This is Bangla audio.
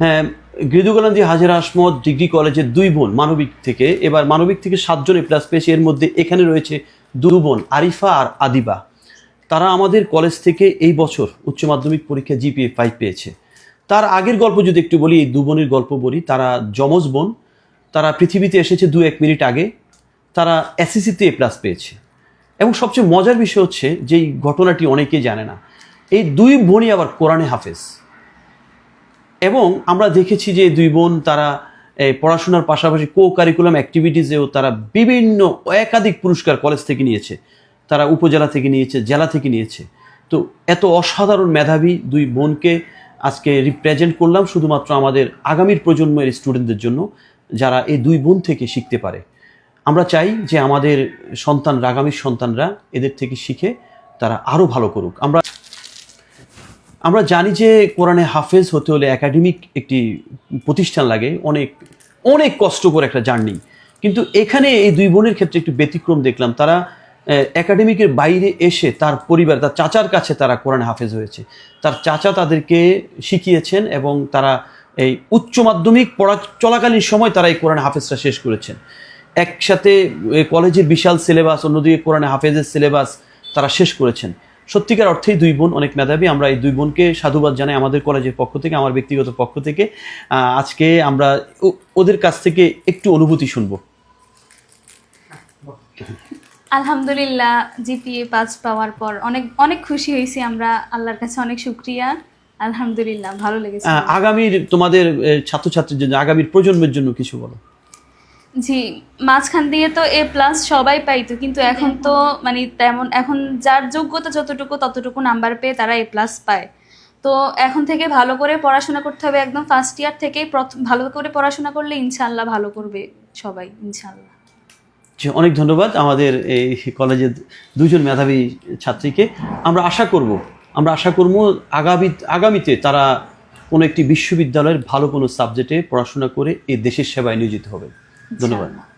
হ্যাঁ গৃদুগালান্দি হাজার আসমত ডিগ্রি কলেজের দুই বোন, মানবিক থেকে। এবার মানবিক থেকে সাতজন প্লাস পেয়েছে। এর মধ্যে এখানে রয়েছে দু বোন, আরিফা আর আদিবা। তারা আমাদের কলেজ থেকে এই বছর উচ্চ মাধ্যমিক পরীক্ষা জিপিএ ফাইভ পেয়েছে। তার আগের গল্প যদি একটু বলি, এই দু বোনের গল্প বলি, তারা যমজ বোন, তারা পৃথিবীতে এসেছে দু এক মিনিট আগে, তারা এসএসসিতে এ প্লাস পেয়েছে। এবং সবচেয়ে মজার বিষয় হচ্ছে যেই ঘটনাটি অনেকেই জানে না। এই দুই বোনই আবার কোরআনে হাফেজ। এবং আমরা দেখেছি যে দুই বোন তারা পড়াশোনার পাশাপাশি কো কারিকুলাম অ্যাক্টিভিটিসেও তারা বিভিন্ন একাধিক পুরস্কার কলেজ থেকে নিয়েছে। তারা উপজেলা থেকে নিয়েছে, জেলা থেকে নিয়েছে। তো এত অসাধারণ মেধাবী দুই বোনকে আজকে রিপ্রেজেন্ট করলাম শুধুমাত্র আমাদের আগামীর প্রজন্মের স্টুডেন্টদের জন্য, যারা এই দুই বোন থেকে শিখতে পারে। আমরা চাই যে আমাদের সন্তানরা, আগামীর সন্তানরা এদের থেকে শিখে তারা আরও ভালো করুক। আমরা আমরা জানি যে কোরআনে হাফেজ হতে হলে একাডেমিক একটি প্রতিষ্ঠান লাগে, অনেক অনেক কষ্ট করে একটা জার্নি। কিন্তু এখানে এই দুই বোনের ক্ষেত্রে একটু ব্যতিক্রম দেখলাম। তারা একাডেমিকের বাইরে এসে তার পরিবার, তার চাচার কাছে তারা কোরআনে হাফেজ হয়েছে। তার চাচা তাদেরকে শিখিয়েছেন এবং তারা এই উচ্চ মাধ্যমিক পড়া, চলাকালীন সময় তারা এই কোরআন হাফেজটা শেষ করেছেন। একসাথে কলেজের বিশাল সিলেবাস, অন্যদিকে কোরআনে হাফেজের সিলেবাস তারা শেষ করেছেন। সত্যিকার অর্থেই দুই বোন অনেক মেধাবী। আমরা এই দুই বোনকে সাধুবাদ জানাই আমাদের কলেজের পক্ষ থেকে আমার ব্যক্তিগত পক্ষ থেকে। আজকে আমরা ওদের কাছ থেকে একটু অনুভূতি শুনব। আলহামদুলিল্লাহ জিপিএ পাস পাওয়ার পর অনেক অনেক খুশি হয়েছি আমরা। আল্লাহর কাছে অনেক শুক্রিয়া। আলহামদুলিল্লাহ ভালো লেগেছে। আগামীর তোমাদের ছাত্রছাত্রীর জন্য আগামীর প্রজন্মের জন্য কিছু বলো। জি, মাঝখান দিয়ে তো এ প্লাস সবাই পাইতো, কিন্তু এখন তো মানে তেমন, এখন যার যোগ্যতা যতটুকু ততটুকু নাম্বার পেয়ে তারা এ প্লাস পায়। তো এখন থেকে ভালো করে পড়াশোনা করতে হবে একদম ফার্স্ট ইয়ার থেকেই ভালো করে পড়াশোনা করলে ইনশাল্লাহ ভালো করবে সবাই ইনশাল্লাহ অনেক ধন্যবাদ আমাদের এই কলেজের দুজন মেধাবী ছাত্রীকে। আমরা আশা করব, আমরা আশা করব আগামী, আগামীতে তারা কোনো একটি বিশ্ববিদ্যালয়ের ভালো কোনো সাবজেক্টে পড়াশোনা করে এই দেশের সেবায় নিয়োজিত হবে। ধন্যবাদ ইনশাআল্লাহ।